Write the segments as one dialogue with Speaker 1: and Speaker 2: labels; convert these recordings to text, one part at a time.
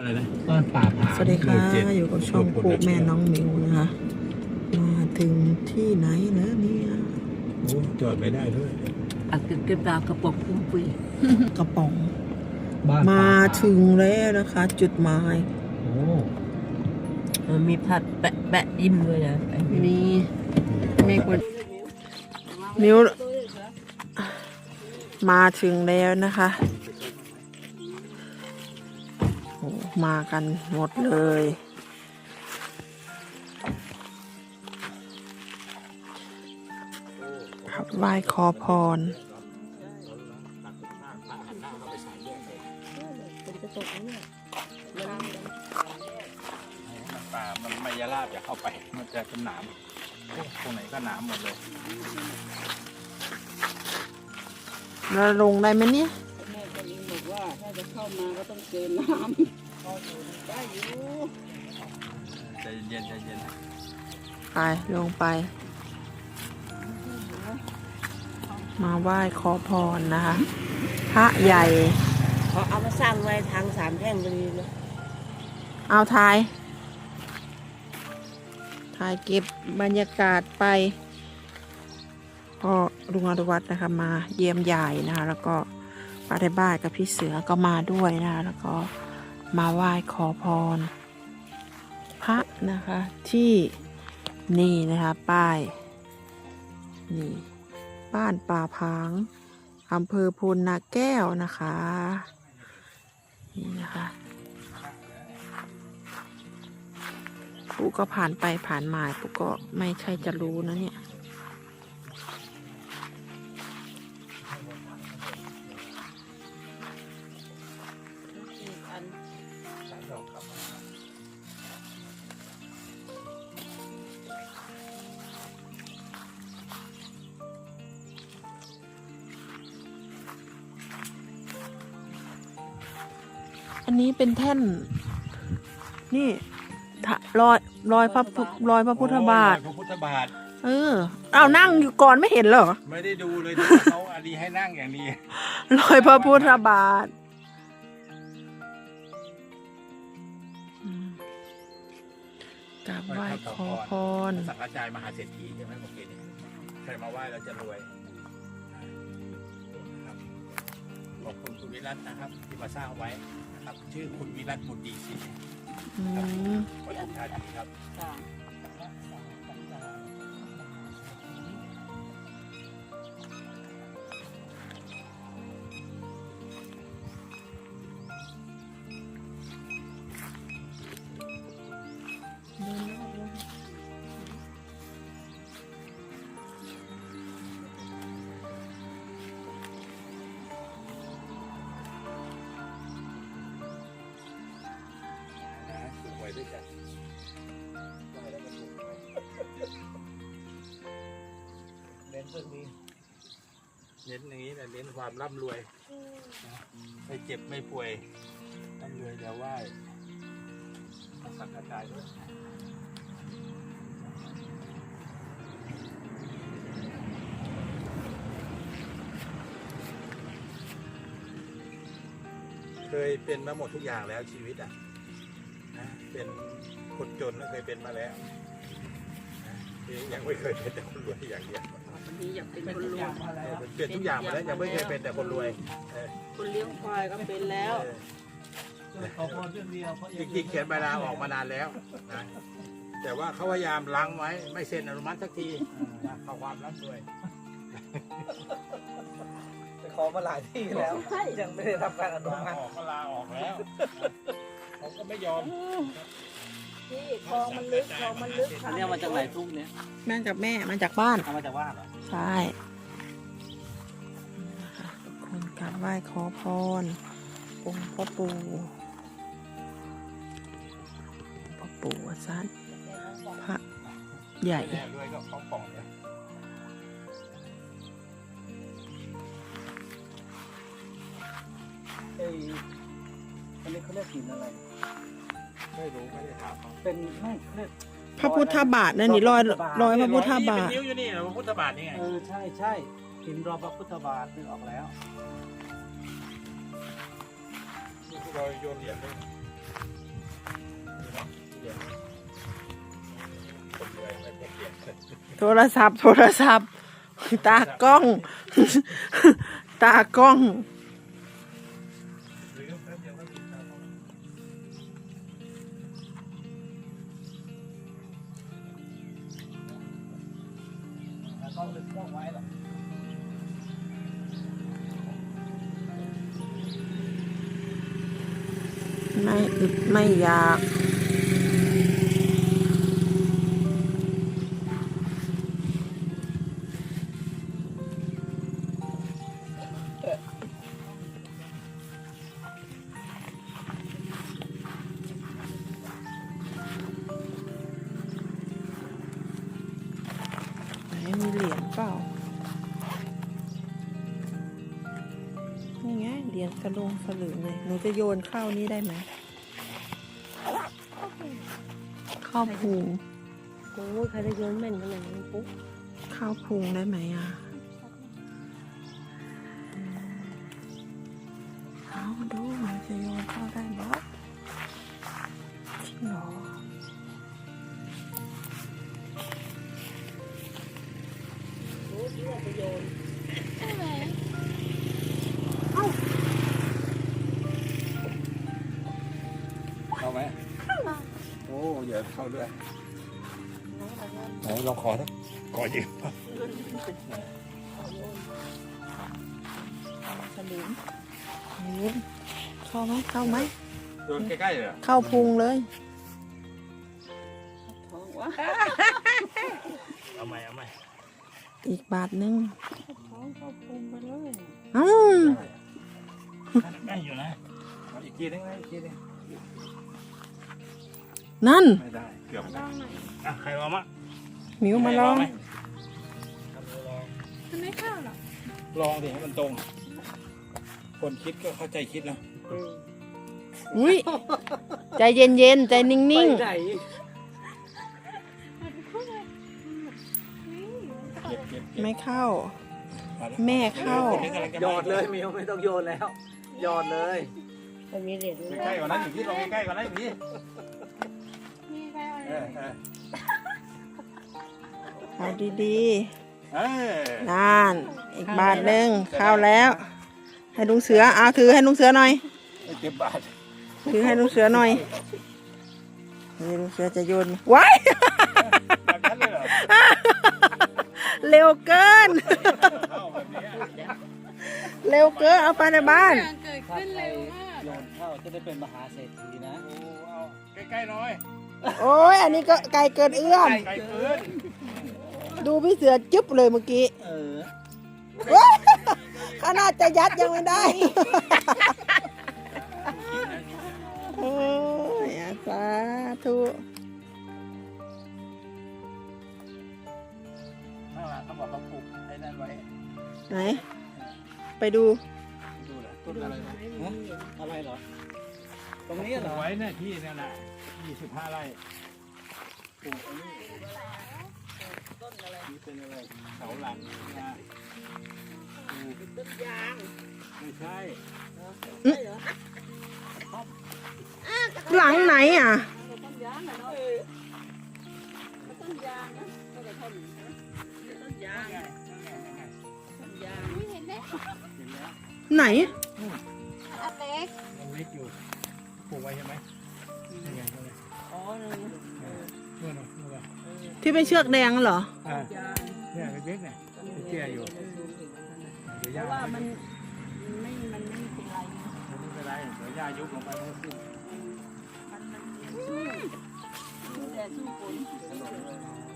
Speaker 1: อะไรนะ
Speaker 2: บ้านป่าผา
Speaker 3: สวัสดีค่ะ
Speaker 1: หมู่เจ็ด
Speaker 3: อยู่กับช่องปลูกแม่น้องหมิวนะคะ มาถึงที่ไหนแล้วเนี่ย
Speaker 1: โอ้จอดไม่ได้ด้วย
Speaker 4: อัดเก็บดาวกระป๋องปุ้งปุย
Speaker 3: กระป๋อง
Speaker 2: บ้านป่
Speaker 3: มา
Speaker 2: ผ
Speaker 3: ถึงแล้วนะคะ จุดหมาย
Speaker 2: โอ้
Speaker 4: มันมีผัดแปะแปะยิ้มด้วยนะไอ้
Speaker 3: มีมีคนมิวมาถึงแล้วนะคะ มากันหมดเลยครับไหว้ขอพร
Speaker 1: มันป่ามันไม่ยาลาบจะเข้าไป มันจะเป็นหนามตรงไหนก็หนามหมดเลย
Speaker 3: แล้วลงได้ไหมเนี่ย
Speaker 4: แม่ก็ยิงบอกว่า ถ้าจะเข้ามาก็ต้องเจอน้ำพออยู่ได้อยู่
Speaker 1: ใจเย็นใจเย็น
Speaker 3: ไปลงไป มาไหว้ขอพรนะคะ พระใหญ่
Speaker 4: เขาเอามาสร้างไว้ทางสามแพร่งพอดีเลย
Speaker 3: เอาทาย ถ่ายเก็บบรรยากาศไป ก็ลุงอนุวัฒน์นะคะมาเยี่ยมยายนะคะ แล้วก็ป้าไทยบ้านกับพี่เสือก็มาด้วยนะคะแล้วก็ มาไหว้ขอพร พระนะคะที่นี่นะคะป้ายนี่บ้านป่าพางอำเภอพูนนาแก้วนะคะนี่นะคะปุ๊ก็ผ่านไปผ่านมาปุ๊ก็ไม่ใช่จะรู้นะเนี่ย อันนี้เป็นแท่น นี่ทะรอยรอยพระพุรอยพระพุทธบาท
Speaker 1: โอ้ยพระพุทธบาท
Speaker 3: เออเอานั่งอยู่ก่อนไม่เห็นเหรอ
Speaker 1: ไม่ได้ดูเลยเขาอันนี้ให้นั่งอย่างนี้
Speaker 3: รอยพระพุทธบาทอืมกราบไหว้ขอพร
Speaker 1: สังฆจายมหาเศรษฐีใช่ไหมเมื่อกี้นี้ใครมาไหว้แล้วจะรวยครับขอบคุณคุณวิรัตนะครับที่มาสร้างไว้นะ ครับ ชื่อคุณวิรัตบุตรดีศรี
Speaker 3: อืม
Speaker 1: ปทุมธานีครับส เน้นเรื่องนี้เน้นอย่างนี้แหละเน้นความร่ำรวยนะไม่เจ็บไม่ป่วยร่ำรวยอย่าไหว้สังฆทานด้วยเคยเป็นมาหมดทุกอย่างแล้วชีวิตอะนะเป็นคนจนก็เคยเป็นมาแล้วนะ ยังไม่เคยเป็นแต่คนรวยอย่างเดียว
Speaker 4: วันนี้อยากเป็นคนรวย
Speaker 1: เออเป็นทุกอย่างมาแล้วยังไม่เคยเป็นแต่คนรวยเออ
Speaker 4: คนเลี้ยงควายก็เป็นแล้ว
Speaker 1: เออ
Speaker 2: ขอพรเรื่องเดียวเพราะ
Speaker 1: จริงๆเขียนใบลาออกมานานแล้วนะแต่ว่าเขาพยายามล้างไว้ ไม่เซ็นอนุมัติสักทีนะเขาความร่ำรวย
Speaker 2: ไปขอมาหลายที่แล้วยังไม่ได้รับการอนุ
Speaker 1: ลา
Speaker 2: มัติ
Speaker 1: ออกก็ลาออกแล้วเขาก็ไม่ยอม
Speaker 4: ที่คลองมันลึกคลองมันลึก
Speaker 2: อันนี้มาจากไหนทุ่งเนี้ย
Speaker 3: แม่กับแม่มาจากบ้าน
Speaker 2: เอามาจากบ้านเหรอ
Speaker 3: ใช่นะคะทุกคนกราบไหว้ขอพรองค์พ่อปู่พ่อปู่วัดสันพระใหญ่
Speaker 1: แน่ด้วยก็เขาป่องเลย
Speaker 2: ไอ้อันนี้เขาเรียกหินอะไร
Speaker 1: ไม่รู้ไม่ได้ถามเป็
Speaker 2: นไม่
Speaker 3: พระพุทธบาทนั่นนี่รอยรอยพระพุทธบาท
Speaker 1: เป็นนิ้วอยู่นี่พระพุทธบาทนี่ไง
Speaker 2: เออใช่ใช่พินพ์รอพระพุทธบาทนึกออกแล้ว
Speaker 1: ลอยโยนเหรียญเหรียญ
Speaker 3: โทรศัพท์ โทรศัพท์ ตากล้อง ตากล้อง
Speaker 1: ไม่
Speaker 3: อึดไม่อยาก ไหนมีเหรียญเปล่า นี่ไงเหรียญกระลงสลึงเลยหนูจะโยนเข้านี้ได้ไหมเข้าพุง
Speaker 5: โอ้ยใครจะโยนแม่นขนาดนี้ปุ๊บ
Speaker 3: เข้าพุงได้ไหมอะ
Speaker 5: โอ้
Speaker 1: อย่าเข้าด้วยไหนลองขอสักขอยืม
Speaker 3: สลึงหนูเข้าไหมเข้าไหม
Speaker 1: โดนใกล้ๆเลยเหรอ
Speaker 3: เข้าพุงเลย
Speaker 4: ท้องวะ
Speaker 1: เอาใหม่เอาใหม่
Speaker 3: อีกบาทหนึง
Speaker 4: ท้องเข้าพุงไปเลย
Speaker 3: อืม
Speaker 1: ใกล้อยู่นะเอาอีกทีนึงนะอีกทีนึง
Speaker 3: นั่น
Speaker 1: ไม่ได้เกือบได้อะใครลองมั้ง
Speaker 3: หมิวมาลอง
Speaker 1: ไหลอง
Speaker 5: มันไม่เข้าหรอก
Speaker 1: ลองดิให้มันตรง คนคิดก็เข้าใจคิดนะ
Speaker 3: อุ้ยใจเย็นๆใจนิ่ง
Speaker 2: ไปไหน
Speaker 1: เก็บเก็บ
Speaker 3: ๆ
Speaker 1: เก็บ
Speaker 3: ไม่เข้า
Speaker 1: เอาละ
Speaker 3: แม่เข้า
Speaker 1: คนนี้กำลังจะ
Speaker 2: หยอดเลยมิวไม่ต้องโยนแล้วหยอดเลย
Speaker 5: มันมีเหรียญด้วย
Speaker 1: ใกล้ๆกว่านั้นอีกทีลองใกล้ๆกว่านั้นอีกที
Speaker 5: นี่ได้อะไร
Speaker 1: เออเออ
Speaker 3: เอาดี
Speaker 1: เออ
Speaker 3: ๆนั่นอีกบาทหนึ่งเข้าแล้ว ให้ลุงเสือเอาถือให้ลุงเสือหน่อย
Speaker 1: ไม่เก็บบาท
Speaker 3: ถือให้ลุงเสือหน่อยนี่ลุงเสือจะโยนว้าย
Speaker 1: แบบนั้นเลยเหรอ
Speaker 3: เร็วเกิน
Speaker 1: เข้าแบบนี้
Speaker 3: เร็วเกินเอาไปในบ้าน
Speaker 5: เกิดขึ้นเร็วมาก
Speaker 2: โยนเข้าจะได้เป็นมหาเศรษฐีนะ
Speaker 1: โอ้เอาใกล้ๆหน่อย
Speaker 3: โอ้ยอันนี้ก็ไกลเกินเอื้อม
Speaker 1: ไกลเกิน
Speaker 3: ดูพี่เสือจุ๊บเลยเมื่อกี้
Speaker 2: เออ
Speaker 3: เว้ยขนาดจะยัดยังไม่ได้โอ้ยอาสาธุ
Speaker 1: ข้างหลังเขาบอกเขาปลูกไอ้นั่นไว้
Speaker 3: ไหน ไปดู
Speaker 1: ดูแหละต้นอะไรนะ
Speaker 2: ฮะอะไรเหรอ ตรงนี้
Speaker 1: ป
Speaker 2: เหร
Speaker 1: ลู
Speaker 2: อก
Speaker 1: ไว้เนี่ยที่เนี่ยนะยี่สิบห้าไร่ปลูกอันนี้นี่เป็นอะไรเสาหลังนะปลูก
Speaker 4: ต้นยาง
Speaker 1: ไม่ใช่
Speaker 4: ใช่เหรอ
Speaker 3: หลังไหนอะ
Speaker 4: ต้นยางนะเนาะต้นยางนะต้นกระท่อมนะต้นยาง
Speaker 1: นั่นไงนั่นไงนั่นไง
Speaker 4: ต้นยาง
Speaker 5: ไม่เห็นไหม
Speaker 1: เห็นแล้ว
Speaker 3: ไหน
Speaker 5: อันเล็ก
Speaker 1: ยังเล็กอยู่ ปลูกไว้ใช่ไหมนี่ไงนี่ไง
Speaker 4: อ๋อเลย
Speaker 1: นู่นน่ะนู่นน่ะ
Speaker 3: ที่เป็นเชือกแดงเหรอ
Speaker 1: อ่ายา
Speaker 4: ง
Speaker 1: เนี่ยเล็กๆเนี่ย เตี้ยอยู่ เดี๋ยว
Speaker 4: เพ
Speaker 1: ย่า
Speaker 4: ราะว่ามันไม่มันไม่เป็นไรนะ
Speaker 1: ไม่เป็นไรเดี๋ยวย่ายุบลงไปมันก็ขึ้น
Speaker 4: มันมันสู้สู้แต่สู้ฝน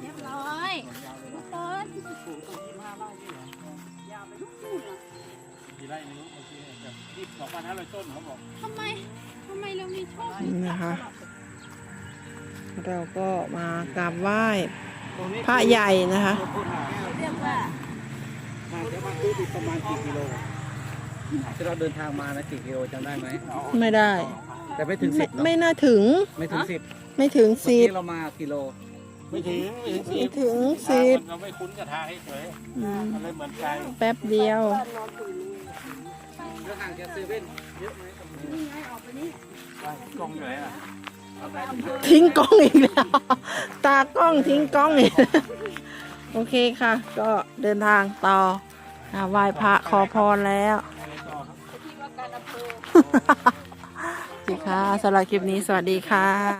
Speaker 5: เรียบร้อยทุกคน
Speaker 4: ปลูกต้นยี่ห้าไร่นี่เหรอยาวไปทุกนู่นนะ
Speaker 1: กี่ไร่ไม่รู้เมื่อกี้เนี่ยแต่ที่สองพันห้าร้อยต้นเขาบอก
Speaker 5: ทำไม ทำไมเรามีโชค
Speaker 3: นี่นะคะ เราก็มากราบไหว้
Speaker 2: ตรงนี้
Speaker 3: พระใหญ่นะคะ
Speaker 2: พูดหา
Speaker 5: เรียกว่า
Speaker 2: ห่างจากบ้านตู้อีกประมาณกี่กิโลที่เราเดินทางมานะกี่กิโลจำได้ไหม
Speaker 3: ไม่ได้
Speaker 2: แต่ไม่ถึง
Speaker 3: ไม่
Speaker 2: สิบเนอะ
Speaker 3: ไม่น่าถึง
Speaker 2: ไม่ถึงสิบ
Speaker 3: ไม่ถึง
Speaker 2: เมื่อ
Speaker 3: สิบ
Speaker 2: กี้เรามากิโล
Speaker 1: ไม่ถึงไม่ถึงสิ
Speaker 3: ไม่
Speaker 1: บ
Speaker 3: ถึง
Speaker 1: ทาง
Speaker 3: สิบ
Speaker 1: มันเราไม่คุ้นกับทางเฉย
Speaker 3: อืม
Speaker 1: ๆมันเลยเหมือนไกล
Speaker 3: แป๊บเดียว
Speaker 4: บ้านนอนตื่น
Speaker 2: แล้วห่างจากเซเว่น
Speaker 4: ก
Speaker 1: ล้องอยู่ไหนอะ
Speaker 3: ทิ้งกล้องอีกแล้ว ตากล้องทิ้งกล้องอีกแล้วโอเคค่ะ ก็เดินทางต่ออ่าไหว้พระขอพรแล้ว
Speaker 4: ที่ว่าการอำเภอ
Speaker 3: สวัสดีค่ะสำหรับคลิปนี้สวัสดีค่ะ